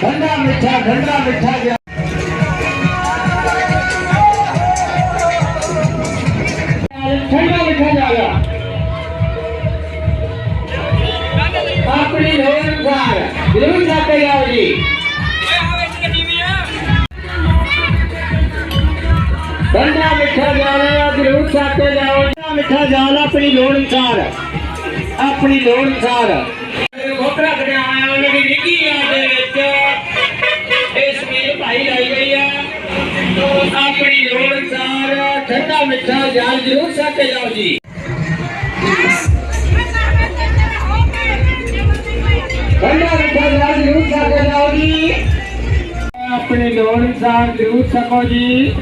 ठंडा मिठा ठंडा मिठा गया। ठंडा मिठा अपनी ज़रूर जाते जाओ जी। ठंडा मिठा जाना ज़रूर जाते जाओ। मिठा जाना अपनी लोड़ अनुसार अपनी लोड़ अनुसार આપણી રોડ સારા ઠંડા મીઠા જાળ જરૂર સાથે લાવજી. આપણે લોન સાર લેવું શકો જી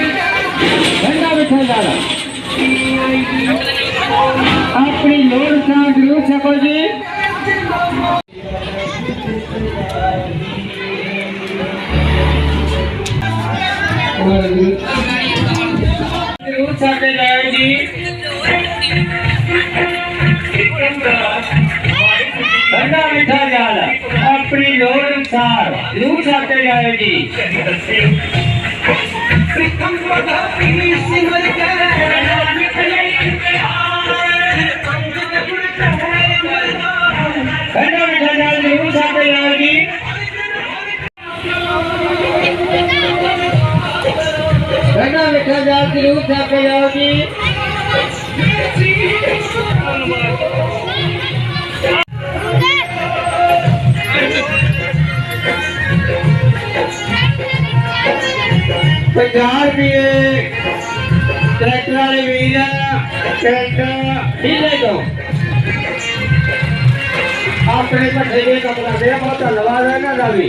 ઠંડા મીઠા દાદા આપણી લોન સાર લેવું શકો જી ਜ਼ਰੂਰ ਸਕੋ ਜੀ ਠੰਡਾ ਮਿੱਠਾ ਜਾਣਾ ਆਪਣੀ ਲੋੜ ਅਨੁਸਾਰ ਜ਼ਰੂਰ ਸਕੋ ਜੀ ਜ਼ਰੂਰ ਸਾਡੇ ਜਾਓ ਜੀ ਠੰਡਾ ਮਿੱਠਾ ਜਾਲ ਆਪਣੀ ਲੋੜ ਅਨੁਸਾਰ ਜ਼ਰੂਰ ਸਾਡੇ ਜਾਓ ਜੀ ਠੰਡਾ ਮਿੱਠਾ ਜਾਲ ਜ਼ਰੂਰ ਸਾਡੇ ਜਾਓ ਜੀ लिखा जाओ कि रूप छापे जाओ कि ट्रैक्टर ट्रैक्टर ढीले अपने भट्ठे के कपड़ा दे बहुत धन्यवाद है ना भी